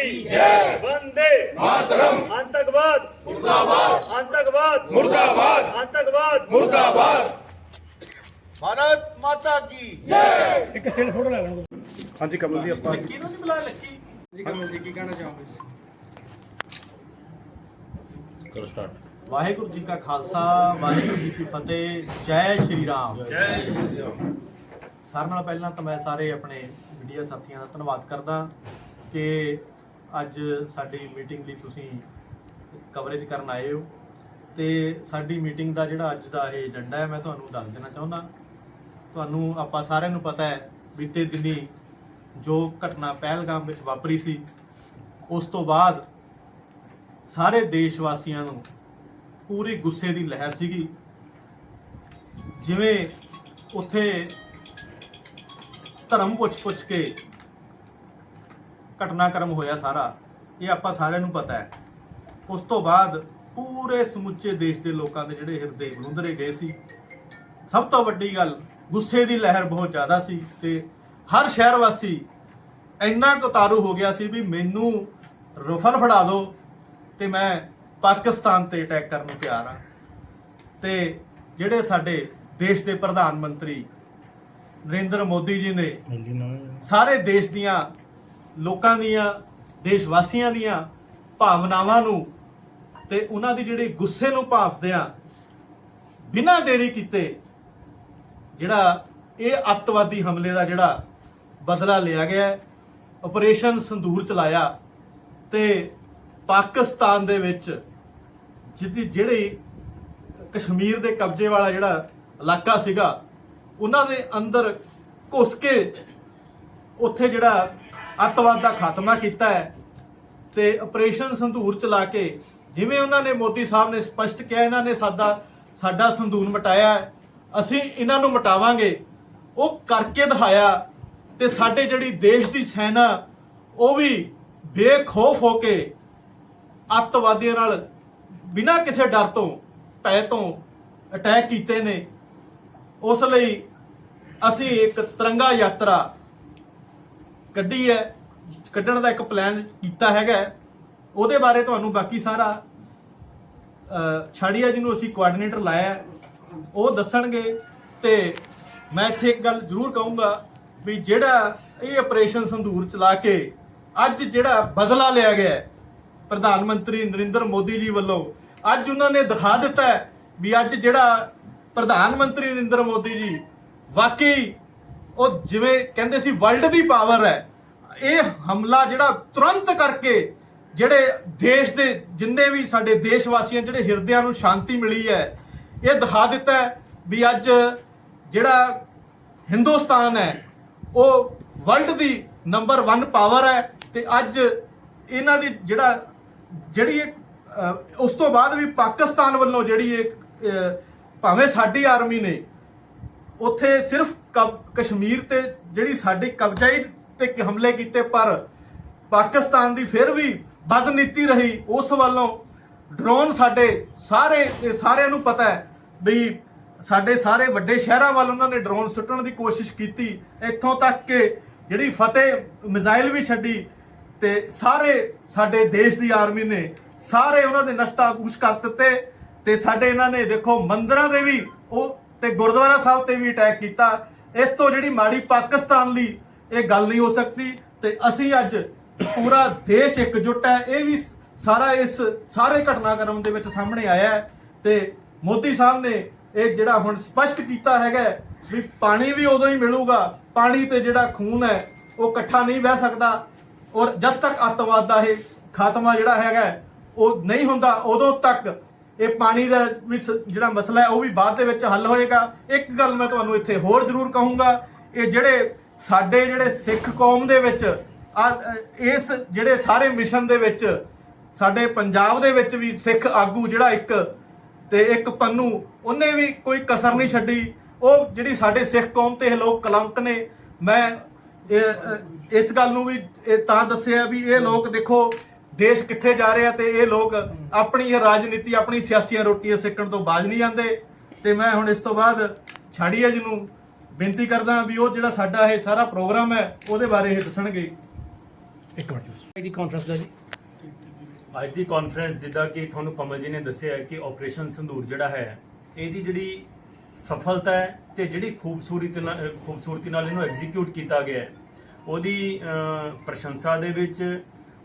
माता की वंदे आतंकवाद मुर्दाबाद आतंकवाद मुर्दाबाद आतंकवाद मुर्दाबाद ਭਾਰਤ ਮਾਤਾ ਕੀ ਹਾਂਜੀ ਕਮਲ ਜੀ ਆਪਾਂ ਕਿਹਨੂੰ ਸੀ ਬੁਲਾਇਆ ਲੱਕੀ ਜੀ ਕਮਲ ਜੀ ਕੀ ਕਹਿਣਾ ਚਾਹੋਗੇ ਕਰੋ ਸਟਾਰਟ ਵਾਹਿਗੁਰੂ ਜੀ ਕਾ ਖਾਲਸਾ ਵਾਹਿਗੁਰੂ ਜੀ ਕੀ ਫਤਿਹ ਜੈ ਸ਼੍ਰੀ ਰਾਮ जय श्री राम ਸਾਰਿਆਂ ਨਾਲ ਪਹਿਲਾਂ ਤਾਂ ਮੈਂ ਸਾਰੇ ਆਪਣੇ ਮੀਡੀਆ ਸਾਥੀਆਂ ਦਾ ਧੰਨਵਾਦ ਕਰਦਾ ਕਿ ਅੱਜ ਸਾਡੀ ਮੀਟਿੰਗ ਲਈ ਤੁਸੀਂ ਕਵਰੇਜ ਕਰਨ ਆਏ ਹੋ ਤੇ ਸਾਡੀ ਮੀਟਿੰਗ ਦਾ ਜਿਹੜਾ ਅੱਜ ਦਾ ਇਹ ਏਜੰਡਾ ਹੈ, ਮੈਂ ਤੁਹਾਨੂੰ ਦੱਸ ਦੇਣਾ ਚਾਹੁੰਦਾ। ਤੁਹਾਨੂੰ ਆਪਾਂ ਸਾਰਿਆਂ ਨੂੰ ਪਤਾ ਹੈ ਬੀਤੇ ਦਿਨੀ ਜੋ ਘਟਨਾ ਪਹਿਲਗਾਮ ਵਿੱਚ ਵਾਪਰੀ ਸੀ, ਉਸ ਤੋਂ ਬਾਅਦ ਸਾਰੇ ਦੇਸ਼ ਵਾਸੀਆਂ ਨੂੰ ਪੂਰੀ ਗੁੱਸੇ ਦੀ ਲਹਿਰ ਸੀਗੀ। ਜਿਵੇਂ ਉੱਥੇ ਧਰਮ ਪੁੱਛ-ਪੁੱਛ ਕੇ ਘਟਨਾਕ੍ਰਮ ਹੋਇਆ ਸਾਰਾ ਇਹ ਆਪਾਂ ਸਾਰਿਆਂ ਨੂੰ ਪਤਾ ਹੈ। ਉਸ ਤੋਂ ਬਾਅਦ ਪੂਰੇ ਸਮੁੱਚੇ ਦੇਸ਼ ਦੇ ਲੋਕਾਂ ਦੇ ਜਿਹੜੇ ਹਿਰਦੇ ਗੁੰਦਰੇ ਗਏ ਸੀ। ਸਭ ਤੋਂ ਵੱਡੀ ਗੱਲ ਗੁੱਸੇ ਦੀ ਲਹਿਰ ਬਹੁਤ ਜ਼ਿਆਦਾ ਸੀ ਤੇ ਹਰ ਸ਼ਹਿਰ ਵਾਸੀ ਇੰਨਾ ਕੁ ਤਾਰੂ ਹੋ ਗਿਆ ਸੀ ਵੀ ਮੈਨੂੰ ਰਫਲ ਫੜਾ ਦਿਓ ਤੇ ਮੈਂ ਪਾਕਿਸਤਾਨ ਤੇ ਅਟੈਕ ਕਰਨ ਨੂੰ ਤਿਆਰ ਹਾਂ। ਤੇ ਜਿਹੜੇ ਸਾਡੇ ਦੇਸ਼ ਦੇ ਪ੍ਰਧਾਨ ਮੰਤਰੀ ਨਰਿੰਦਰ ਮੋਦੀ ਜੀ ਨੇ ਸਾਰੇ ਦੇਸ਼ ਦੀਆਂ ਲੋਕਾਂ ਦੀਆਂ ਦੇਸ਼ ਵਾਸੀਆਂ ਦੀਆਂ ਭਾਵਨਾਵਾਂ ਨੂੰ ਤੇ ਉਹਨਾਂ ਦੀ ਜਿਹੜੀ ਗੁੱਸੇ ਨੂੰ ਭਾਫਦਿਆਂ ਬਿਨਾਂ ਦੇਰੀ ਕੀਤੇ ਜਿਹੜਾ ਇਹ ਅੱਤਵਾਦੀ ਹਮਲੇ ਦਾ ਜਿਹੜਾ ਬਦਲਾ ਲਿਆ ਗਿਆ ਹੈ, ਆਪਰੇਸ਼ਨ ਸੰਦੂਰ ਚਲਾਇਆ ਤੇ ਪਾਕਿਸਤਾਨ ਦੇ ਵਿੱਚ ਜਿਹਦੀ ਜਿਹੜੀ ਕਸ਼ਮੀਰ ਦੇ ਕਬਜ਼ੇ ਵਾਲਾ ਜਿਹੜਾ ਇਲਾਕਾ ਸੀਗਾ ਉਹਨਾਂ ਦੇ ਅੰਦਰ ਘੁਸ ਕੇ ਉੱਥੇ ਜਿਹੜਾ ਅੱਤਵਾਦ ਦਾ ਖਾਤਮਾ ਕੀਤਾ ਹੈ ਤੇ ਆਪਰੇਸ਼ਨ ਸੰਧੂਰ ਚਲਾ ਕੇ ਜਿਵੇਂ ਉਹਨਾਂ ਨੇ ਮੋਦੀ ਸਾਹਿਬ ਨੇ ਸਪਸ਼ਟ ਕਿਹਾ, ਇਹਨਾਂ ਨੇ ਸਾਡਾ ਸਾਡਾ ਸੰਧੂਰ ਮਟਾਇਆ ਅਸੀਂ ਇਹਨਾਂ ਨੂੰ ਮਟਾਵਾਂਗੇ। ਉਹ ਕਰਕੇ ਦਿਖਾਇਆ ਤੇ ਸਾਡੇ ਜਿਹੜੀ ਦੇਸ਼ ਦੀ ਸੈਨਾ, ਉਹ ਵੀ ਬੇਖੌਫ ਹੋ ਕੇ ਅੱਤਵਾਦੀਆਂ ਨਾਲ ਬਿਨਾਂ ਕਿਸੇ ਡਰ ਤੋਂ ਭੈ ਤੋਂ ਅਟੈਕ ਕੀਤੇ ਨੇ। ਉਸ ਲਈ ਅਸੀਂ ਇੱਕ ਤਿਰੰਗਾ ਯਾਤਰਾ ਕੱਢੀ ਹੈ, ਕੱਢਣ ਦਾ ਇੱਕ ਪਲਾਨ ਕੀਤਾ ਹੈਗਾ ਉਹਦੇ ਬਾਰੇ ਤੁਹਾਨੂੰ ਬਾਕੀ ਸਾਰਾ ਛਾੜੀਆ ਜਿਹਨੂੰ ਅਸੀਂ ਕੋਆਰਡੀਨੇਟਰ ਲਾਇਆ ਉਹ ਦੱਸਣਗੇ। ਤੇ ਮੈਂ ਇੱਥੇ ਇੱਕ ਗੱਲ ਜ਼ਰੂਰ ਕਹੂੰਗਾ ਵੀ ਜਿਹੜਾ ਇਹ ਆਪਰੇਸ਼ਨ ਸੰਧੂਰ ਚਲਾ ਕੇ ਅੱਜ ਜਿਹੜਾ ਬਦਲਾ ਲਿਆ ਗਿਆ ਪ੍ਰਧਾਨ ਮੰਤਰੀ ਨਰਿੰਦਰ ਮੋਦੀ ਜੀ ਵੱਲੋਂ, ਅੱਜ ਉਹਨਾਂ ਨੇ ਦਿਖਾ ਦਿੱਤਾ ਵੀ ਅੱਜ ਜਿਹੜਾ ਪ੍ਰਧਾਨ ਮੰਤਰੀ ਨਰਿੰਦਰ ਮੋਦੀ ਜੀ ਵਾਕਈ ਉਹ ਜਿਵੇਂ ਕਹਿੰਦੇ ਸੀ ਵਰਲਡ ਦੀ ਪਾਵਰ ਹੈ। ਇਹ ਹਮਲਾ ਜਿਹੜਾ ਤੁਰੰਤ ਕਰਕੇ ਜਿਹੜੇ ਦੇਸ਼ ਦੇ ਜਿੰਨੇ ਵੀ ਸਾਡੇ ਦੇਸ਼ ਵਾਸੀਆਂ ਜਿਹੜੇ ਹਿਰਦਿਆਂ ਨੂੰ ਸ਼ਾਂਤੀ ਮਿਲੀ ਹੈ, ਇਹ ਦਿਖਾ ਦਿੱਤਾ ਵੀ ਅੱਜ ਜਿਹੜਾ ਹਿੰਦੁਸਤਾਨ ਹੈ, ਉਹ ਵਰਲਡ ਦੀ ਨੰਬਰ 1 ਪਾਵਰ ਹੈ ਤੇ ਅੱਜ ਇਹਨਾਂ ਦੀ ਜਿਹੜਾ, ਜਿਹੜੀ ਉਸ ਤੋਂ ਬਾਅਦ ਵੀ ਪਾਕਿਸਤਾਨ ਵੱਲੋਂ ਜਿਹੜੀ ਇਹ ਭਾਵੇਂ ਸਾਡੀ ਆਰਮੀ ਨੇ ਉੱਥੇ ਸਿਰਫ ਕਬ- ਕਸ਼ਮੀਰ ਤੇ ਜਿਹੜੀ ਸਾਡੀ ਕਬਜ਼ਾਈ ਤੇ ਹਮਲੇ ਕੀਤੇ, ਪਰ ਪਾਕਿਸਤਾਨ ਦੀ ਫਿਰ ਵੀ ਬਦਨੀਤੀ ਰਹੀ, ਉਸ ਵੱਲੋਂ ਡਰੋਨ ਸਾਡੇ ਸਾਰੇ, ਸਾਰਿਆਂ ਨੂੰ ਪਤਾ ਹੈ ਵੀ ਸਾਡੇ ਸਾਰੇ ਵੱਡੇ ਸ਼ਹਿਰਾਂ ਵੱਲ ਉਹਨਾਂ ਨੇ ਡਰੋਨ ਸੁੱਟਣ ਦੀ ਕੋਸ਼ਿਸ਼ ਕੀਤੀ। ਇੱਥੋਂ ਤੱਕ ਕਿ ਜਿਹੜੀ ਫਤਿਹ ਮਿਜ਼ਾਈਲ ਵੀ ਛੱਡੀ ਤੇ ਸਾਰੇ ਸਾਡੇ ਦੇਸ਼ ਦੀ ਆਰਮੀ ਨੇ ਸਾਰੇ ਉਹਨਾਂ ਦੇ ਨਸ਼ਤਾ ਪੂਛ ਕਰ ਦਿੱਤੇ ਤੇ ਸਾਡੇ ਇਹਨਾਂ ਨੇ ਦੇਖੋ ਮੰਦਰਾਂ ਦੇ ਵੀ ਉਹ ਤੇ ਗੁਰਦੁਆਰਾ ਸਾਹਿਬ ਤੇ ਵੀ ਅਟੈਕ ਕੀਤਾ। ਇਸ ਤੋਂ ਜਿਹੜੀ ਮਾੜੀ ਪਾਕਿਸਤਾਨ ਲਈ ਇਹ ਗੱਲ ਨਹੀਂ ਹੋ ਸਕਦੀ ਤੇ ਅਸੀਂ ਅੱਜ ਪੂਰਾ ਦੇਸ਼ ਇਕਜੁੱਟ ਹੈ। ਇਹ ਵੀ ਸਾਰਾ ਇਸ ਸਾਰੇ ਘਟਨਾਕ੍ਰਮ ਦੇ ਵਿੱਚ ਸਾਹਮਣੇ ਆਇਆ ਹੈ ਤੇ ਮੋਦੀ ਸਾਹਿਬ ਨੇ ਇਹ ਜਿਹੜਾ ਹੁਣ ਸਪਸ਼ਟ ਕੀਤਾ ਹੈਗਾ ਵੀ ਪਾਣੀ ਵੀ ਉਦੋਂ ਹੀ ਮਿਲੂਗਾ। ਪਾਣੀ ਤੇ ਜਿਹੜਾ ਖੂਨ ਹੈ, ਉਹ ਇਕੱਠਾ ਨਹੀਂ ਬਹਿ ਸਕਦਾ ਔਰ ਜਦ ਤੱਕ ਅੱਤਵਾਦ ਦਾ ਇਹ ਖਾਤਮਾ ਜਿਹੜਾ ਹੈਗਾ ਉਹ ਨਹੀਂ ਹੁੰਦਾ, ਉਦੋਂ ਤੱਕ ਇਹ ਪਾਣੀ ਦਾ ਵੀ ਸ- ਜਿਹੜਾ ਮਸਲਾ ਹੈ, ਉਹ ਵੀ ਬਾਅਦ ਦੇ ਵਿੱਚ ਹੱਲ ਹੋਏਗਾ। ਇੱਕ ਗੱਲ ਮੈਂ ਤੁਹਾਨੂੰ ਇੱਥੇ ਹੋਰ ਜ਼ਰੂਰ ਕਹੂੰਗਾ, ਇਹ ਜਿਹੜੇ ਸਾਡੇ ਜਿਹੜੇ ਸਿੱਖ ਕੌਮ ਦੇ ਵਿੱਚ, ਆ ਇਸ ਜਿਹੜੇ ਸਾਰੇ ਮਿਸ਼ਨ ਦੇ ਵਿੱਚ, ਸਾਡੇ ਪੰਜਾਬ ਦੇ ਵਿੱਚ ਵੀ ਸਿੱਖ ਆਗੂ ਜਿਹੜਾ ਇੱਕ, ਤੇ ਇੱਕ ਪੰਨੂ, ਉਹਨੇ ਵੀ ਕੋਈ ਕਸਰ ਨਹੀਂ ਛੱਡੀ। ਉਹ ਜਿਹੜੀ ਸਾਡੇ ਸਿੱਖ ਕੌਮ ਤੇ ਇਹ ਲੋਕ ਕਲੰਕ ਨੇ, ਮੈਂ ਇਸ ਗੱਲ ਨੂੰ ਵੀ ਇਹ ਤਾਂ ਦੱਸਿਆ ਵੀ ਇਹ ਲੋਕ ਦੇਖੋ ਦੇਸ਼ ਕਿੱਥੇ ਜਾ ਰਿਹਾ ਤੇ ਇਹ ਲੋਕ ਆਪਣੀ ਇਹ ਰਾਜਨੀਤੀ ਆਪਣੀ ਸਿਆਸੀਆਂ ਰੋਟੀਆਂ ਸੇਕਣ ਤੋਂ ਬਾਜ ਨਹੀਂ ਜਾਂਦੇ ਤੇ ਮੈਂ ਹੁਣ ਇਸ ਤੋਂ ਬਾਅਦ ਛਾੜੀਆ ਜੀ ਨੂੰ ਬੇਨਤੀ ਕਰਦਾ ਵੀ ਉਹ ਜਿਹੜਾ ਸਾਡਾ ਇਹ ਸਾਰਾ ਪ੍ਰੋਗਰਾਮ ਹੈ ਉਹਦੇ ਬਾਰੇ ਇਹ ਦੱਸਣਗੇ। ਇੱਕ ਮਿੰਟ ਇਹਦੀ ਕਾਨਫਰੰਸ ਦਾ ਜੀ? ਅੱਜ ਦੀ ਕਾਨਫਰੰਸ ਜਿੱਦਾਂ ਕਿ ਤੁਹਾਨੂੰ ਕਮਲ ਜੀ ਨੇ ਦੱਸਿਆ ਹੈ ਕਿ ਆਪਰੇਸ਼ਨ ਸੰਧੂਰ ਜਿਹੜਾ ਹੈ ਇਹਦੀ ਜਿਹੜੀ ਸਫਲਤਾ ਹੈ ਤੇ ਜਿਹੜੀ ਖੂਬਸੂਰਤੀ ਨਾਲ ਖੂਬਸੂਰਤੀ ਨਾਲ ਇਹਨੂੰ ਐਗਜ਼ੀਕਿਊਟ ਕੀਤਾ ਗਿਆ ਹੈ। ਉਹਦੀ ਪ੍ਰਸ਼ੰਸਾ ਦੇ ਵਿੱਚ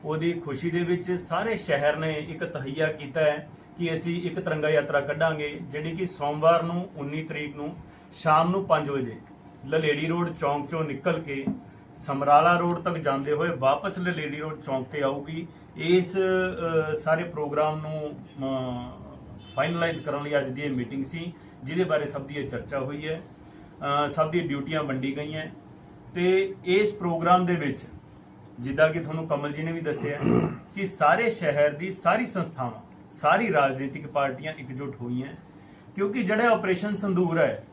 ਉਹਦੀ ਖੁਸ਼ੀ ਦੇ ਵਿੱਚ ਸਾਰੇ ਸ਼ਹਿਰ ਨੇ ਇੱਕ ਤਹਈਆ ਕੀਤਾ ਹੈ ਕਿ ਅਸੀਂ ਇੱਕ ਤਿਰੰਗਾ ਯਾਤਰਾ ਕੱਢਾਂਗੇ, ਜਿਹੜੀ ਕਿ ਸੋਮਵਾਰ ਨੂੰ 19 ਤਰੀਕ ਨੂੰ ਸ਼ਾਮ ਨੂੰ 5 ਵਜੇ ਲਲੇੜੀ ਰੋਡ ਚੌਂਕ ਚੋਂ ਨਿਕਲ ਕੇ ਸਮਰਾਲਾ ਰੋਡ ਤੱਕ ਜਾਂਦੇ ਹੋਏ ਵਾਪਸ ਲਲੇੜੀ ਰੋਡ ਚੌਂਕ ਤੇ ਆਊਗੀ। ਇਸ ਸਾਰੇ ਪ੍ਰੋਗਰਾਮ ਨੂੰ ਫਾਈਨਲਾਈਜ਼ ਕਰਨ ਲਈ ਅੱਜ ਦੀ ਇਹ ਮੀਟਿੰਗ ਸੀ, ਜਿਹਦੇ ਬਾਰੇ ਸਭ ਦੀ ਇਹ ਚਰਚਾ ਹੋਈ ਹੈ। ਸਭ ਦੀ ਡਿਊਟੀਆਂ ਵੰਡੀ ਗਈਆਂ। ਤੇ ਇਸ ਪ੍ਰੋਗਰਾਮ ਦੇ ਵਿੱਚ ਜਿੱਦਾਂ ਕਿ ਤੁਹਾਨੂੰ ਕਮਲ ਜੀ ਨੇ ਵੀ ਦੱਸਿਆ ਕਿ ਸਾਰੇ ਸ਼ਹਿਰ ਦੀ ਸਾਰੀ ਸੰਸਥਾਵਾਂ, ਸਾਰੀ ਰਾਜਨੀਤਿਕ ਪਾਰਟੀਆਂ ਇਕਜੁੱਟ ਹੋਈਆਂ ਕਿਉਂਕਿ ਜਿਹੜਾ ਆਪਰੇਸ਼ਨ ਸੰਦੂਰ ਹੈ,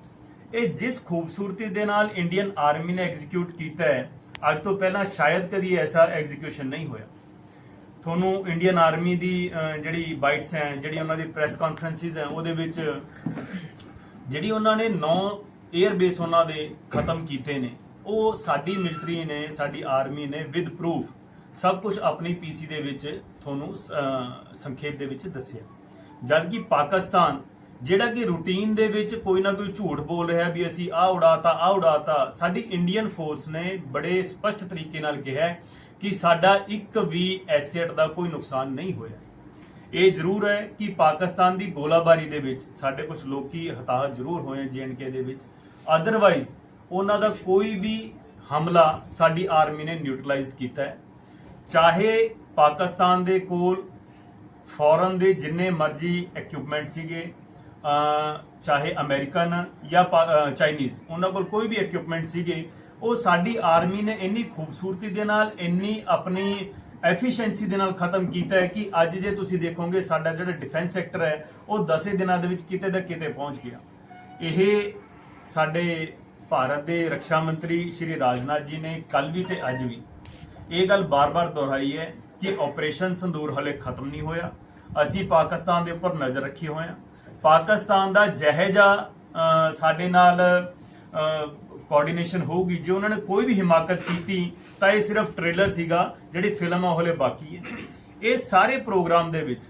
ਇਹ ਜਿਸ ਖੂਬਸੂਰਤੀ ਦੇ ਨਾਲ ਇੰਡੀਅਨ ਆਰਮੀ ਨੇ ਐਗਜ਼ੀਕਿਊਟ ਕੀਤਾ ਹੈ, ਅੱਜ ਤੋਂ ਪਹਿਲਾਂ ਸ਼ਾਇਦ ਕਦੀ ਐਸਾ ਐਗਜ਼ੀਕਿਊਸ਼ਨ ਨਹੀਂ ਹੋਇਆ। ਤੁਹਾਨੂੰ ਇੰਡੀਅਨ ਆਰਮੀ ਦੀ ਜਿਹੜੀ ਬਾਈਟਸ ਹੈ, ਜਿਹੜੀ ਉਹਨਾਂ ਦੀ ਪ੍ਰੈਸ ਕਾਨਫਰੰਸਿਸ ਹੈ, ਉਹਦੇ ਵਿੱਚ ਜਿਹੜੀ ਉਹਨਾਂ ਨੇ 9 에ਅਰ ਬੇਸ ਉਹਨਾਂ ਦੇ ਖਤਮ ਕੀਤੇ ਨੇ। ਉਹ ਸਾਡੀ ਮਿਲਟਰੀ ਨੇ, ਸਾਡੀ ਆਰਮੀ ਨੇ ਵਿਦ ਪ੍ਰੂਫ ਸਭ ਕੁਝ ਆਪਣੀ ਪੀਸੀ ਦੇ ਵਿੱਚ ਤੁਹਾਨੂੰ ਸੰਖੇਪ ਦੇ ਵਿੱਚ ਦੱਸਿਆ। ਜਦ ਕਿ ਪਾਕਿਸਤਾਨ, ਜਿਹੜਾ ਕਿ ਰੂਟੀਨ ਦੇ ਵਿੱਚ ਕੋਈ ਨਾ ਕੋਈ ਝੂਠ ਬੋਲ ਰਿਹਾ ਵੀ ਅਸੀਂ ਆਹ ਉਡਾਤਾ ਆਹ ਉਡਾਤਾ, ਸਾਡੀ ਇੰਡੀਅਨ ਫੋਰਸ ਨੇ ਬੜੇ ਸਪਸ਼ਟ ਤਰੀਕੇ ਨਾਲ ਕਿਹਾ ਕਿ ਸਾਡਾ ਇੱਕ ਵੀ ਐਸੈਟ ਦਾ ਕੋਈ ਨੁਕਸਾਨ ਨਹੀਂ ਹੋਇਆ। ਇਹ ਜ਼ਰੂਰ ਹੈ ਕਿ ਪਾਕਿਸਤਾਨ ਦੀ ਗੋਲਾਬਾਰੀ ਦੇ ਵਿੱਚ ਸਾਡੇ ਕੁਝ ਲੋਕੀ ਹਤਾਹਤ ਜ਼ਰੂਰ ਹੋਏ ਜੀਐਨਕੇ ਦੇ ਵਿੱਚ। ਅਦਰਵਾਈਜ਼ ਉਹਨਾਂ ਦਾ ਕੋਈ ਵੀ ਹਮਲਾ ਸਾਡੀ ਆਰਮੀ ਨੇ ਨਿਊਟਰਲਾਈਜ਼ਡ ਕੀਤਾ ਹੈ। ਚਾਹੇ ਪਾਕਿਸਤਾਨ ਦੇ ਕੋਲ ਫੋਰਨ ਦੇ ਜਿੰਨੇ ਮਰਜ਼ੀ ਇਕਵਿਪਮੈਂਟ ਸੀਗੇ ਚਾਹੇ ਅਮਰੀਕਨ ਜਾਂ ਪਾ- ਚਾਈਨੀਜ਼ ਉਹਨਾਂ ਕੋਲ ਕੋਈ ਵੀ ਇਕਵਿਪਮੈਂਟ ਸੀਗੇ, ਉਹ ਸਾਡੀ ਆਰਮੀ ਨੇ ਇੰਨੀ ਖੂਬਸੂਰਤੀ ਦੇ ਨਾਲ, ਇੰਨੀ ਆਪਣੀ ਐਫੀਸ਼ੀਐਂਸੀ ਦੇ ਨਾਲ ਖਤਮ ਕੀਤਾ ਹੈ ਕਿ ਅੱਜ ਜੇ ਤੁਸੀਂ ਦੇਖੋਗੇ, ਸਾਡਾ ਜਿਹੜਾ ਡਿਫੈਂਸ ਸੈਕਟਰ ਹੈ, ਉਹ 10 ਦਿਨਾਂ ਦੇ ਵਿੱਚ ਕਿਤੇ ਦਾ ਕਿਤੇ ਪਹੁੰਚ ਗਿਆ। ਇਹ ਸਾਡੇ ਭਾਰਤ ਦੇ ਰੱਖਿਆ ਮੰਤਰੀ ਸ਼੍ਰੀ ਰਾਜਨਾਥ ਜੀ ਨੇ ਕੱਲ ਵੀ ਤੇ ਅੱਜ ਵੀ ਇਹ ਗੱਲ ਬਾਰ-ਬਾਰ ਦੁਹਰਾਈ ਹੈ ਕਿ ਆਪਰੇਸ਼ਨ ਸੰਦੂਰ ਹਲੇ ਖਤਮ ਨਹੀਂ ਹੋਇਆ। ਅਸੀਂ ਪਾਕਿਸਤਾਨ ਦੇ ਉੱਪਰ ਨਜ਼ਰ ਰੱਖੀ ਹੋਏ ਹਾਂ। ਪਾਕਿਸਤਾਨ ਦਾ ਜਿਹੇਜਾ ਅਹ, ਸਾਡੇ ਨਾਲ ਕੋਆਰਡੀਨੇਸ਼ਨ ਹੋਊਗੀ ਜੇ ਉਹਨਾਂ ਨੇ ਕੋਈ ਵੀ ਹਿਮਾਕਤ ਕੀਤੀ ਤਾਂ ਇਹ ਸਿਰਫ ਟ੍ਰੇਲਰ ਸੀਗਾ ਜਿਹੜੀ ਫਿਲਮ ਆ ਹਲੇ ਬਾਕੀ ਹੈ। ਇਹ ਸਾਰੇ ਪ੍ਰੋਗਰਾਮ ਦੇ ਵਿੱਚ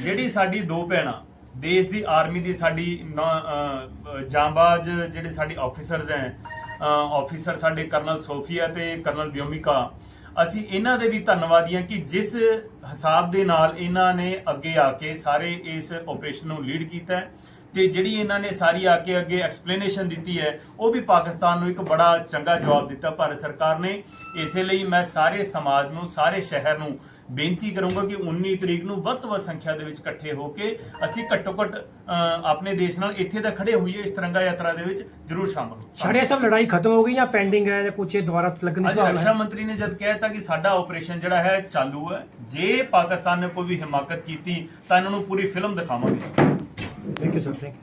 ਜਿਹੜੀ ਸਾਡੀ ਦੋ ਭੈਣਾਂ ਦੇਸ਼ ਦੀ ਆਰਮੀ ਦੀ ਸਾਡੀ ਨੌ- ਜਾਂਬਾਜ਼ ਜਿਹੜੇ ਸਾਡੇ ਆਫੀਸਰਸ ਹੈ ਆਫੀਸਰ ਸਾਡੇ ਕਰਨਲ ਸੋਫੀਆ ਤੇ ਕਰਨਲ ਬਿਓਮਿਕਾ ਅਸੀਂ ਇਹਨਾਂ ਦੇ ਵੀ ਧੰਨਵਾਦੀ ਹਾਂ ਕਿ ਜਿਸ ਹਿਸਾਬ ਦੇ ਨਾਲ ਇਹਨਾਂ ਨੇ ਅੱਗੇ ਆ ਕੇ ਸਾਰੇ ਇਸ ਆਪਰੇਸ਼ਨ ਨੂੰ ਲੀਡ ਕੀਤਾ ਹੈ। ਤੇ ਜਿਹੜੀ ਇਹਨਾਂ ਨੇ ਸਾਰੀ ਆ ਕੇ ਅੱਗੇ ਐਕਸਪਲੇਨੇਸ਼ਨ ਦਿੱਤੀ ਹੈ ਉਹ ਵੀ ਪਾਕਿਸਤਾਨ ਨੂੰ ਇੱਕ ਬੜਾ ਚੰਗਾ ਜਵਾਬ ਦਿੱਤਾ। ਭਾਰਤ ਸਰਕਾਰ ਨੇ ਇਸੇ ਲਈ ਮੈਂ ਸਾਰੇ ਸਮਾਜ ਨੂੰ ਸਾਰੇ ਸ਼ਹਿਰ ਨੂੰ ਬੇਨਤੀ ਕਰੂੰਗਾ ਕਿ 19 ਤਰੀਕ ਨੂੰ ਵੱਧ ਤੋਂ ਵੱਧ ਸੰਖਿਆ ਦੇ ਵਿੱਚ ਇਕੱਠੇ ਹੋ ਕੇ ਅਸੀਂ ਘੱਟੋ ਘੱਟ ਆਪਣੇ ਦੇਸ਼ ਨਾਲ ਇੱਥੇ ਦਾ ਖੜੇ ਹੋਈਏ ਇਸ ਤਿਰੰਗਾ ਯਾਤਰਾ ਦੇ ਵਿੱਚ ਜ਼ਰੂਰ ਸ਼ਾਮਲ ਹੋ ਸਭ ਲੜਾਈ ਖਤਮ ਹੋ ਗਈ ਜਾਂ ਪੈਂਡਿੰਗ ਹੈ ਜਾਂ ਇਹ ਦੁਬਾਰਾ ਲੱਗਣ ਦੀ ਸੰਭਾਵਨਾ ਰੱਖਿਆ ਹੈ ਮੰਤਰੀ ਨੇ ਜਦ ਕਹਿਤਾ ਕਿ ਸਾਡਾ ਆਪਰੇਸ਼ਨ ਜਿਹੜਾ ਹੈ ਚਾਲੂ ਹੈ। ਜੇ ਪਾਕਿਸਤਾਨ ਨੇ ਕੋਈ ਵੀ ਹਿਮਾਕਤ ਕੀਤੀ ਤਾਂ ਇਹਨਾਂ ਨੂੰ ਪੂਰੀ ਫਿਲਮ ਦਿਖਾਵਾਂਗੇ। Thank you sir thank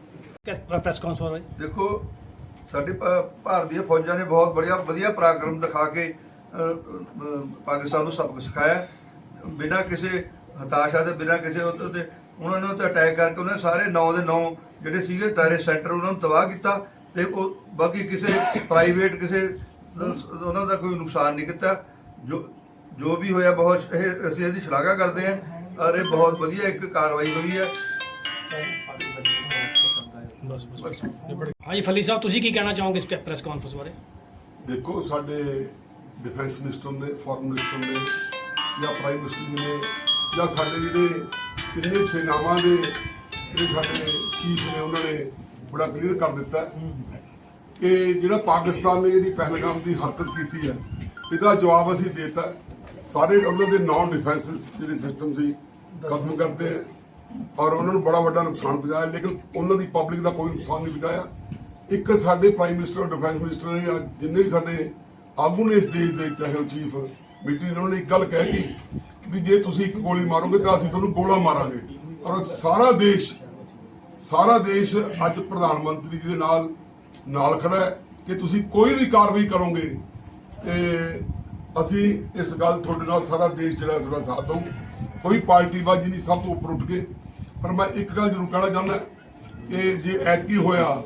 you press conference ਦੇਖੋ ਸਾਡੇ ਭਾ- ਭਾਰਤ ਫੌਜਾਂ ਨੇ ਬਹੁਤ ਬੜੀਆ ਵਧੀਆ ਪਰਾਕਰਮ ਦਿਖਾ ਕੇ ਅ, ਅ, ਪਾਕਿਸਤਾਨ ਨੂੰ ਸਬਕ ਸਿਖਾਇਆ। ਬਿਨਾਂ ਕਿਸੇ ਹਤਾਸ਼ਾ ਦੇ ਬਿਨਾਂ ਕਿਸੇ ਉਹਦੇ ਤੇ ਉਹਨਾਂ ਨੇ ਉੱਤੇ ਅਟੈਕ ਕਰਕੇ ਉਹਨਾਂ ਸਾਰੇ 9 ਦੇ 9 ਜਿਹੜੇ ਸੀਗੇ ਟੈਰੇ ਸੈਂਟਰ ਉਹਨਾਂ ਨੂੰ ਤਬਾਹ ਕੀਤਾ ਤੇ ਉਹ ਬਾਕੀ ਕਿਸੇ ਪ੍ਰਾਈਵੇਟ ਕਿਸੇ ਦਾ- ਉਹਨਾਂ ਦਾ ਕੋਈ ਨੁਕਸਾਨ ਨਹੀਂ ਕੀਤਾ। ਜੋ ਜੋ ਵੀ ਹੋਇਆ ਬਹੁਤ ਇਹ ਅਸੀਂ ਇਹਦੀ ਸ਼ਲਾਘਾ ਕਰਦੇ ਹਾਂ। ਔਰ ਇਹ ਬਹੁਤ ਵਧੀਆ ਇੱਕ ਕਾਰਵਾਈ ਹੋਈ ਹੈ। ਬਸ ਬਸ ਹਾਂਜੀ, ਫੱਲੀ ਸਾਹਿਬ, ਤੁਸੀਂ ਕੀ ਕਹਿਣਾ ਚਾਹੋਗੇ ਇਸ ਪ੍ਰੈਸ ਕਾਨਫਰੰਸ ਬਾਰੇ? ਦੇਖੋ, ਸਾਡੇ ਡਿਫੈਂਸ ਮਿਨਿਸਟਰ ਨੇ ਫੋਰਨ ਮਿਨਿਸਟਰ ਨੇ ਜਾਂ ਪ੍ਰਾਈਮ ਮਿਨਿਸਟਰ ਜੀ ਨੇ, ਜਾਂ ਸਾਡੇ ਜਿਹੜੇ ਤਿੰਨੇ ਸੈਨਾਵਾਂ ਦੇ ਜਿਹੜੇ ਸਾਡੇ ਚੀਫ ਨੇ, ਉਹਨਾਂ ਨੇ ਬੜਾ ਕਲੀਅਰ ਕਰ ਦਿੱਤਾ। ਹੈ ਕਿ ਜਿਹੜਾ ਪਾਕਿਸਤਾਨ ਨੇ ਜਿਹੜੀ ਪਹਿਲਗਾਮ ਦੀ ਹਰਕਤ ਕੀਤੀ ਹੈ, ਇਹਦਾ ਜਵਾਬ ਅਸੀਂ ਦੇਤਾ। ਸਾਰੇ ਉਹਨਾਂ ਦੇ ਨਾਨ ਡਿਫੈਂਸਿਸ ਜਿਹੜੇ ਸਿਸਟਮ ਸੀ, ਖਤਮ ਕਰਦੇ ਹੈ ਔਰ ਉਹਨਾਂ ਨੂੰ ਬੜਾ ਵੱਡਾ ਨੁਕਸਾਨ ਪਹੁੰਚਾਇਆ, ਲੇਕਿਨ ਉਹਨਾਂ ਦੀ ਪਬਲਿਕ ਦਾ ਕੋਈ ਨੁਕਸਾਨ ਨਹੀਂ ਪਹੁੰਚਾਇਆ। ਇੱਕ ਸਾਡੇ ਪ੍ਰਾਈਮ ਮਿਨਿਸਟਰ ਡਿਫੈਂਸ ਮਿਨਿਸਟਰ ਨੇ ਜਿੰਨੇ ਵੀ ਸਾਡੇ ਆਗੂ ਨੇ ਇਸ ਦੇਸ਼ ਦੇ, ਚਾਹੇ ਉਹ ਚੀਫ ਮਿਲਟਰੀ ਉਹਨਾਂ ਨੇ ਇੱਕ ਗੱਲ ਕਹਿ ਕਿ ਵੀ ਜੇ ਤੁਸੀਂ ਇੱਕ ਗੋਲੀ ਮਾਰੋਗੇ ਤਾਂ ਅਸੀਂ ਤੁਹਾਨੂੰ ਗੋਲਾ ਮਾਰਾਂਗੇ। ਔਰ ਸਾਰਾ ਦੇਸ਼ ਸਾਰਾ ਦੇਸ਼ ਅੱਜ ਪ੍ਰਧਾਨ ਮੰਤਰੀ ਜੀ ਦੇ ਨਾਲ ਨਾਲ ਖੜਾ ਹੈ ਕਿ ਤੁਸੀਂ ਕੋਈ ਵੀ ਕਾਰਵਾਈ ਕਰੋਗੇ, ਤੇ ਅਸੀਂ ਇਸ ਗੱਲ ਤੁਹਾਡੇ ਨਾਲ ਸਾਰਾ ਦੇਸ਼ ਜਿਹੜਾ ਤੁਹਾਡਾ ਸਾਥ ਦਊ। ਕੋਈ ਪਾਰਟੀਬਾਜ਼ੀ ਨਹੀਂ, ਸਭ ਤੋਂ ਉੱਪਰ ਉੱਠ ਕੇ ਪਰ ਮੈਂ ਇੱਕ ਗੱਲ ਜ਼ਰੂਰ ਕਹਿਣਾ ਚਾਹੁੰਦਾ ਕਿ ਜੇ ਐਤਕੀ ਹੋਇਆ,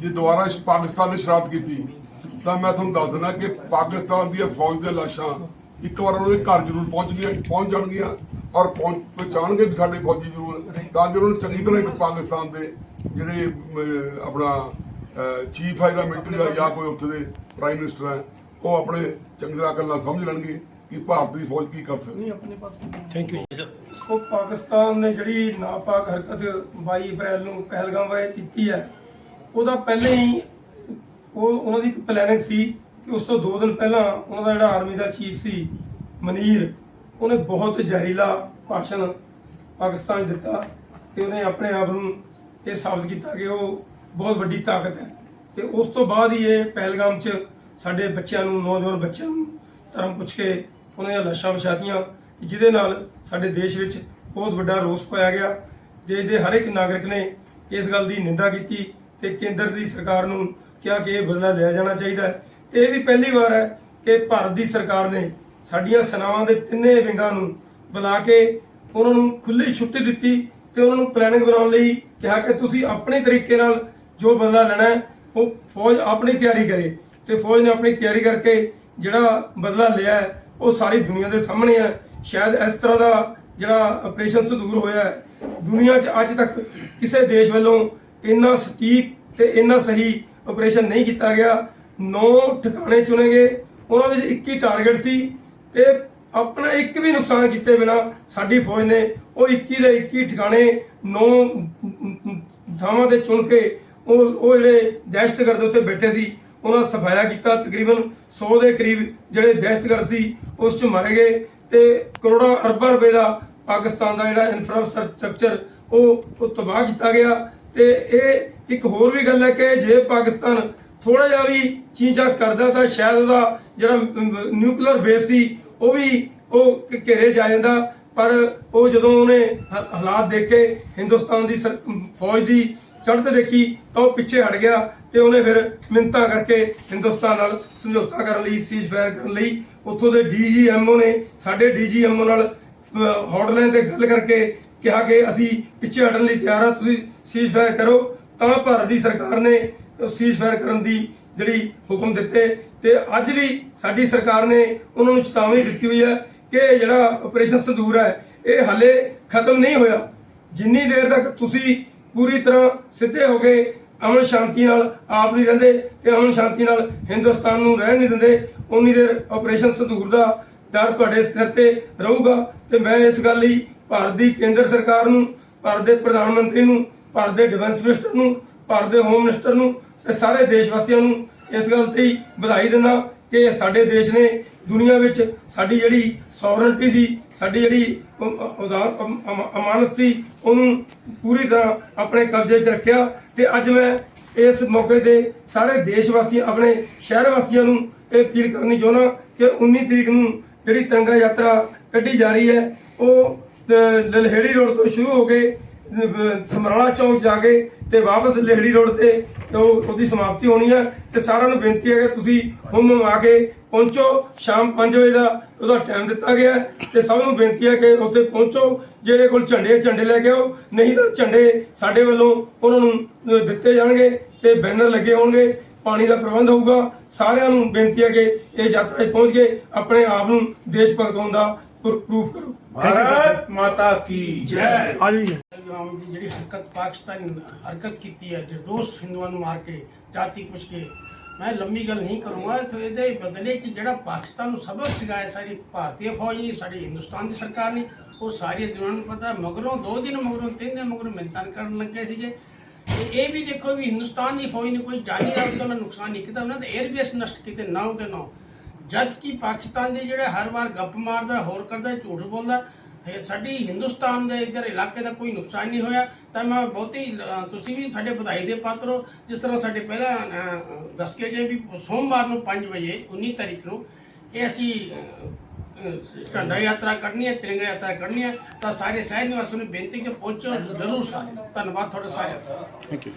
ਜੇ ਦੁਬਾਰਾ ਇਸ ਪਾਕਿਸਤਾਨ ਨੇ ਸ਼ਰਾਰਤ ਕੀਤੀ, ਤਾਂ ਮੈਂ ਤੁਹਾਨੂੰ ਦੱਸ ਦਿੰਦਾ ਕਿ ਪਾਕਿਸਤਾਨ ਦੀਆਂ ਫੌਜ ਦੀਆਂ ਲਾਸ਼ਾਂ ਇੱਕ ਵਾਰ ਉਹਨਾਂ ਦੇ ਘਰ ਜ਼ਰੂਰ ਪਹੁੰਚ ਗਈਆਂ, ਪਹੁੰਚ ਜਾਣਗੀਆਂ ਔਰ ਪਹੁੰਚ ਪਹੁੰਚਾਉਣਗੇ ਵੀ ਸਾਡੇ ਫੌਜੀ ਜ਼ਰੂਰ, ਤਾਂ ਜੋ ਉਹਨਾਂ ਨੂੰ ਚੰਗੀ ਤਰ੍ਹਾਂ ਇੱਕ ਪਾਕਿਸਤਾਨ ਦੇ ਜਿਹੜੇ ਆਪਣਾ ਚੀਫ ਹੈ ਦਾ ਮਿਲਟਰੀ ਦਾ ਜਾਂ ਕੋਈ ਉੱਥੇ ਦੇ ਪ੍ਰਾਈਮ ਮਿਨਿਸਟਰ ਹੈ ਉਹ ਆਪਣੇ ਚੰਗੀ ਤਰ੍ਹਾਂ ਗੱਲਾਂ ਸਮਝ ਲੈਣਗੇ। ਕਿ ਭਾਰਤ ਦੀ ਫੌਜ ਕੀ ਕਰ ਸਕਦੀ ਹੈ ਥੈਂਕ ਯੂ ਜੀ। ਉਹ ਪਾਕਿਸਤਾਨ ਨੇ ਜਿਹੜੀ ਨਾਪਾਕ ਹਰਕਤ 22 ਅਪ੍ਰੈਲ ਨੂੰ ਪਹਿਲਗਾਮ ਵਾਏ ਕੀਤੀ ਹੈ ਉਹਦਾ ਪਹਿਲੇ ਹੀ ਉਹ ਉਹਨਾਂ ਦੀ ਇੱਕ ਪਲੈਨਿੰਗ ਸੀ ਕਿ ਉਸ ਤੋਂ 2 ਦਿਨ ਪਹਿਲਾਂ ਉਹਨਾਂ ਦਾ ਜਿਹੜਾ ਆਰਮੀ ਦਾ ਚੀਫ ਸੀ ਮਨੀਰ ਉਹਨੇ ਬਹੁਤ ਜ਼ਹਿਰੀਲਾ ਭਾਸ਼ਣ ਪਾਕਿਸਤਾਨ 'ਚ ਦਿੱਤਾ ਤੇ ਉਹਨੇ ਆਪਣੇ ਆਪ ਨੂੰ ਇਹ ਸਾਬਤ ਕੀਤਾ ਕਿ ਉਹ ਬਹੁਤ ਵੱਡੀ ਤਾਕਤ ਹੈ। ਤੇ ਉਸ ਤੋਂ ਬਾਅਦ ਹੀ ਇਹ ਪਹਿਲਗਾਮ 'ਚ ਸਾਡੇ ਬੱਚਿਆਂ ਨੂੰ ਨੌਜਵਾਨ ਬੱਚਿਆਂ ਨੂੰ ਧਰਮ ਪੁੱਛ ਕੇ ਉਹਨਾਂ ਦੀਆਂ ਲਾਸ਼ਾਂ ਵਿਛਾਤੀਆਂ ਜਿਹਦੇ ਨਾਲ ਸਾਡੇ ਦੇਸ਼ ਵਿੱਚ ਬਹੁਤ ਵੱਡਾ ਰੋਸ ਪਾਇਆ ਗਿਆ। ਦੇਸ਼ ਦੇ ਹਰ ਇੱਕ ਨਾਗਰਿਕ ਨੇ ਇਸ ਗੱਲ ਦੀ ਨਿੰਦਾ ਕੀਤੀ ਤੇ ਕੇਂਦਰ ਦੀ ਸਰਕਾਰ ਨੂੰ ਕਿਹਾ ਕਿ ਇਹ ਬਦਲਾ ਲਿਆ ਜਾਣਾ ਚਾਹੀਦਾ ਹੈ। ਤੇ ਇਹ ਵੀ ਪਹਿਲੀ ਵਾਰ ਹੈ ਕਿ ਭਾਰਤ ਦੀ ਸਰਕਾਰ ਨੇ ਸਾਡੀਆਂ ਸੈਨਾਵਾਂ ਦੇ ਤਿੰਨੇ ਵਿੰਗਾਂ ਨੂੰ ਬੁਲਾ ਕੇ ਉਹਨਾਂ ਨੂੰ ਖੁੱਲੀ ਛੁੱਟੀ ਦਿੱਤੀ ਤੇ ਉਹਨਾਂ ਨੂੰ ਪਲੈਨਿੰਗ ਬਣਾਉਣ ਲਈ ਕਿਹਾ ਕਿ ਤੁਸੀਂ ਆਪਣੇ ਤਰੀਕੇ ਨਾਲ ਜੋ ਬਦਲਾ ਲੈਣਾ ਹੈ, ਉਹ ਫੌਜ ਆਪਣੀ ਤਿਆਰੀ ਕਰੇ। ਤੇ ਫੌਜ ਨੇ ਆਪਣੀ ਤਿਆਰੀ ਕਰਕੇ ਜਿਹੜਾ ਬਦਲਾ ਲਿਆ ਹੈ ਉਹ ਸਾਰੀ ਦੁਨੀਆ ਦੇ ਸਾਹਮਣੇ ਹੈ। ਸ਼ਾਇਦ ਇਸ ਤਰ੍ਹਾਂ ਦਾ ਜਿਹੜਾ ਆਪਰੇਸ਼ਨ ਸੰਦੂਰ ਹੋਇਆ ਹੈ, ਦੁਨੀਆ 'ਚ ਅੱਜ ਤੱਕ ਕਿਸੇ ਦੇਸ਼ ਵੱਲੋਂ ਇੰਨਾ ਸਟੀਕ ਤੇ ਇੰਨਾ ਸਹੀ ਆਪਰੇਸ਼ਨ ਨਹੀਂ ਕੀਤਾ ਗਿਆ। 9 ਠਿਕਾਣੇ ਚੁਣੇ ਗਏ। ਉਹਨਾਂ ਵਿੱਚ 21 ਟਾਰਗੇਟ ਸੀ ਤੇ ਆਪਣਾ ਇੱਕ ਵੀ ਨੁਕਸਾਨ ਕੀਤੇ ਬਿਨਾ ਸਾਡੀ ਫੌਜ ਨੇ ਉਹ 21 ਦੇ 21 ਠਿਕਾਣੇ 9 ਥਾਵਾਂ ਤੇ ਚੁਣ ਕੇ ਉਹ ਉਹ ਜਿਹੜੇ ਦਹਿਸ਼ਤਗਰਦ ਉੱਥੇ ਬੈਠੇ ਸੀ ਉਹਨਾਂ ਸਫਾਇਆ ਕੀਤਾ। ਤਕਰੀਬਨ 100 ਦੇ ਕਰੀਬ ਜਿਹੜੇ ਦਹਿਸ਼ਤਗਰਦ ਸੀ, ਉਸ 'ਚ ਮਾਰੇ ਗਏ ਤੇ ਕਰੋੜਾਂ ਅਰਬਾਂ ਰੁਪਏ ਦਾ ਪਾਕਿਸਤਾਨ ਦਾ ਜਿਹੜਾ ਇਨਫਰਾਸਟ੍ਰਕਚਰ ਉਹ ਉਹ ਤਬਾਹ ਕੀਤਾ ਗਿਆ। ਤੇ ਇਹ ਇੱਕ ਹੋਰ ਵੀ ਗੱਲ ਹੈ ਕਿ ਜੇ ਪਾਕਿਸਤਾਨ ਥੋੜਾ ਜਿਹਾ ਵੀ ਚੀਜ਼ਾਂ ਕਰਦਾ ਤਾਂ ਸ਼ਾਇਦ ਉਹਦਾ ਜਿਹੜਾ ਨਿਊਕਲੀਅਰ ਬੇਸ ਸੀ, ਉਹ ਵੀ ਉਹ ਘੇਰੇ ਜਾ ਜਾਂਦਾ। ਪਰ ਉਹ ਜਦੋਂ ਉਹਨੇ ਹਾਲਾਤ ਦੇਖੇ, ਹਿੰਦੁਸਤਾਨ ਦੀ ਸਰ- ਫੌਜ ਦੀ ਚੜ੍ਹਤ ਦੇਖੀ ਤਾਂ ਉਹ ਪਿੱਛੇ ਹਟ ਗਿਆ। ਤੇ ਉਹਨੇ ਫਿਰ ਮਿੰਤਾ ਕਰਕੇ ਹਿੰਦੁਸਤਾਨ ਨਾਲ ਸਮਝੌਤਾ ਕਰਨ ਲਈ ਸੀਜ਼ਫਾਇਰ ਕਰਨ ਲਈ ਉੱਥੋਂ ਦੇ ਡੀਜੀਐਮਓ ਨੇ, ਸਾਡੇ ਡੀਜੀਐਮਓ ਨਾਲ ਹੌਟਲਾਈਨ ਤੇ ਗੱਲ ਕਰਕੇ ਕਿਹਾ ਕਿ ਅਸੀਂ ਪਿੱਛੇ ਹਟਣ ਲਈ ਤਿਆਰ ਹਾਂ, ਤੁਸੀਂ ਸੀਜ਼ਫਾਇਰ ਕਰੋ। ਤਾਂ ਭਾਰਤ ਦੀ ਸਰਕਾਰ ਨੇ ਸੀਜ਼ਫਾਇਰ ਕਰਨ ਦੀ ਜਿਹੜੀ ਹੁਕਮ ਦਿੱਤੇ ਤੇ ਅੱਜ ਵੀ ਸਾਡੀ ਸਰਕਾਰ ਨੇ ਉਹਨਾਂ ਨੂੰ ਚੇਤਾਵਨੀ ਦਿੱਤੀ ਹੋਈ ਹੈ ਕਿ ਜਿਹੜਾ ਆਪਰੇਸ਼ਨ ਸੰਦੂਰ ਹੈ, ਇਹ ਹਲੇ ਖਤਮ ਨਹੀਂ ਹੋਇਆ। ਜਿੰਨੀ ਦੇਰ ਤੱਕ ਤੁਸੀਂ ਪੂਰੀ ਤਰ੍ਹਾਂ ਸਿੱਧੇ ਹੋ ਕੇ ਅਮਨ ਸ਼ਾਂਤੀ ਨਾਲ ਆਪ ਨਹੀਂ ਰਹਿੰਦੇ ਤੇ ਅਮਨ ਸ਼ਾਂਤੀ ਨਾਲ ਹਿੰਦੁਸਤਾਨ ਨੂੰ ਰਹਿਣ ਨਹੀਂ ਦਿੰਦੇ ਉਨੀ ਦੇਰ ਆਪਰੇਸ਼ਨ ਸੰਧੂਰ ਦਾ ਡਰ ਤੁਹਾਡੇ ਸਿਰ ਤੇ ਰਹੂਗਾ ਤੇ ਮੈਂ ਇਸ ਗੱਲ ਲਈ ਭਾਰਤ ਦੀ ਕੇਂਦਰ ਸਰਕਾਰ ਨੂੰ, ਭਾਰਤ ਦੇ ਪ੍ਰਧਾਨ ਮੰਤਰੀ ਨੂੰ, ਭਾਰਤ ਦੇ ਡਿਫੈਂਸ ਮਿਨਿਸਟਰ ਨੂੰ, ਭਾਰਤ ਦੇ ਹੋਮ ਮਿਨਿਸਟਰ ਨੂੰ ਤੇ ਸਾਰੇ ਦੇਸ਼ ਵਾਸੀਆਂ ਨੂੰ ਇਸ ਗੱਲ ਤੇ ਹੀ ਵਧਾਈ ਦਿੰਦਾ ਕਿ ਸਾਡੇ ਦੇਸ਼ ਨੇ ਦੁਨੀਆ ਵਿੱਚ ਸਾਡੀ ਜਿਹੜੀ ਸੋਵਰਨਟੀ ਸੀ, ਸਾਡੀ ਜਿਹੜੀ ਅਮ- ਉਦਾਰ ਅਮਾਨਤ ਸੀ, ਉਹਨੂੰ ਪੂਰੀ ਤਰ੍ਹਾਂ ਆਪਣੇ ਕਬਜ਼ੇ 'ਚ ਰੱਖਿਆ। ਤੇ ਅੱਜ ਮੈਂ ਇਸ ਮੌਕੇ ਤੇ ਸਾਰੇ ਦੇਸ਼ ਵਾਸੀਆਂ ਆਪਣੇ ਸ਼ਹਿਰ ਵਾਸੀਆਂ ਨੂੰ ਇਹ ਅਪੀਲ ਕਰਨੀ ਚਾਹੁੰਦਾ ਕਿ 19 ਤਰੀਕ ਨੂੰ ਜਿਹੜੀ ਤਿਰੰਗਾ ਯਾਤਰਾ ਕੱਢੀ ਜਾ ਰਹੀ ਹੈ ਉਹ ਅ, ਲਲਹੇੜੀ ਰੋਡ ਤੋਂ ਸ਼ੁਰੂ ਹੋ ਕੇ ਅ, ਸਮਰਾਲਾ ਚੌਕ ਜਾ ਕੇ ਤੇ ਵਾਪਸ ਲਹਿੜੀ ਰੋਡ ਤੇ ਉਹ ਉਹਦੀ ਸਮਾਪਤੀ ਹੋਣੀ ਹੈ ਤੇ ਸਾਰਿਆਂ ਨੂੰ ਬੇਨਤੀ ਹੈ ਕਿ ਤੁਸੀਂ ਹੁਮ ਆ ਕੇ ਪਹੁੰਚੋ ਸ਼ਾਮ 5 ਵਜੇ ਦਾ ਉਹਦਾ ਟਾਈਮ ਦਿੱਤਾ ਗਿਆ ਤੇ ਸਭ ਨੂੰ ਬੇਨਤੀ ਹੈ ਕਿ ਉੱਥੇ ਪਹੁੰਚੋ ਜਿਹੜੇ ਕੋਲ ਝੰਡੇ ਝੰਡੇ ਲੈ ਕੇ ਆਓ। ਨਹੀਂ ਤਾਂ ਝੰਡੇ ਸਾਡੇ ਵੱਲੋਂ ਉਹਨਾਂ ਨੂੰ ਦਿੱਤੇ ਜਾਣਗੇ ਤੇ ਬੈਨਰ ਲੱਗੇ ਹੋਣਗੇ ਪਾਣੀ ਦਾ ਪ੍ਰਬੰਧ ਹੋਊਗਾ। ਸਾਰਿਆਂ ਨੂੰ ਬੇਨਤੀ ਹੈ ਕਿ ਇਹ ਯਾਤਰਾ 'ਚ ਪਹੁੰਚ ਕੇ ਆਪਣੇ ਆਪ ਨੂੰ ਦੇਸ਼ ਭਗਤ ਹੋਣ ਦਾ ਪ੍ਰੂਫ ਕਰੋ। ਭਾਰਤ ਮਾਤਾ ਕੀ ਜੈ। ਆਜੀ ਜਿਹੜੀ ਹਰਕਤ ਪਾਕਿਸਤਾਨ ਹਰਕਤ ਕੀਤੀ ਹੈ ਨਿਰਦੋਸ਼ ਹਿੰਦੂਆਂ ਨੂੰ ਮਾਰ ਕੇ ਜਾਤੀ ਪੁੱਛ ਕੇ ਮੈਂ ਲੰਮੀ ਗੱਲ ਨਹੀਂ ਕਰੂੰਗਾ, ਤੇ ਇਹਦੇ ਬਦਲੇ 'ਚ ਜਿਹੜਾ ਪਾਕਿਸਤਾਨ ਨੂੰ ਸਬਕ ਸਿਖਾਇਆ ਸਾਡੀ ਭਾਰਤੀ ਫੌਜ ਨੇ, ਸਾਡੀ ਹਿੰਦੁਸਤਾਨ ਦੀ ਸਰਕਾਰ ਨੇ, ਉਹ ਸਾਰੀ ਦੁਨੀਆ ਨੂੰ ਪਤਾ, ਮਗਰੋਂ ਦੋ ਦਿਨ, ਮਗਰੋਂ ਤਿੰਨ ਦਿਨ, ਮਗਰੋਂ ਮਿੰਤਾਂ ਕਰਨ ਲੱਗੇ ਸੀਗੇ। ਤੇ ਇਹ ਵੀ ਦੇਖੋ ਵੀ ਹਿੰਦੁਸਤਾਨ ਦੀ ਫੌਜ ਨੇ ਕੋਈ ਜਾਨੀ ਦਾ ਨੁਕਸਾਨ ਨਹੀਂ ਕੀਤਾ, ਉਹਨਾਂ ਦੇ 에ਅਰਬੇਸ ਨਸ਼ਟ ਕੀਤੇ ਨਾ ਤੇ ਨਾ। ਜਦ ਕਿ ਪਾਕਿਸਤਾਨ ਦੇ ਜਿਹੜੇ ਹਰ ਵਾਰ ਗੱਪ ਮਾਰਦਾ, ਹੋਰ ਕਰਦਾ, ਝੂਠ ਬੋਲਦਾ ਸਾਡੀ ਹਿੰਦੁਸਤਾਨ ਦੇ ਇਧਰ ਇਲਾਕੇ ਦਾ ਕੋਈ ਨੁਕਸਾਨ ਨਹੀਂ ਹੋਇਆ। ਤਾਂ ਮੈਂ ਬਹੁਤੀ ਤੁਸੀਂ ਵੀ ਸਾਡੇ ਵਧਾਈ ਦੇ ਪਾਤਰ ਹੋ। ਜਿਸ ਤਰ੍ਹਾਂ ਸਾਡੇ ਪਹਿਲਾਂ ਦੱਸ ਕੇ ਗਏ ਵੀ ਸੋਮਵਾਰ ਨੂੰ 5 ਵਜੇ 19 ਤਾਰੀਖ ਨੂੰ ਇਹ ਅਸੀਂ ਝੰਡਾ ਯਾਤਰਾ ਕਰਨੀ ਹੈ, ਤਿਰੰਗਾ ਯਾਤਰਾ ਕਰਨੀ ਹੈ। ਤਾਂ ਸਾਰੇ ਸ਼ਹਿਰ ਨਿਵਾਸੀਆਂ ਨੂੰ ਬੇਨਤੀ ਕਿ ਪਹੁੰਚੋ ਜ਼ਰੂਰ ਸਾਰੇ। ਧੰਨਵਾਦ ਤੁਹਾਡਾ ਸਾਰਿਆਂ ਦਾ। Thank you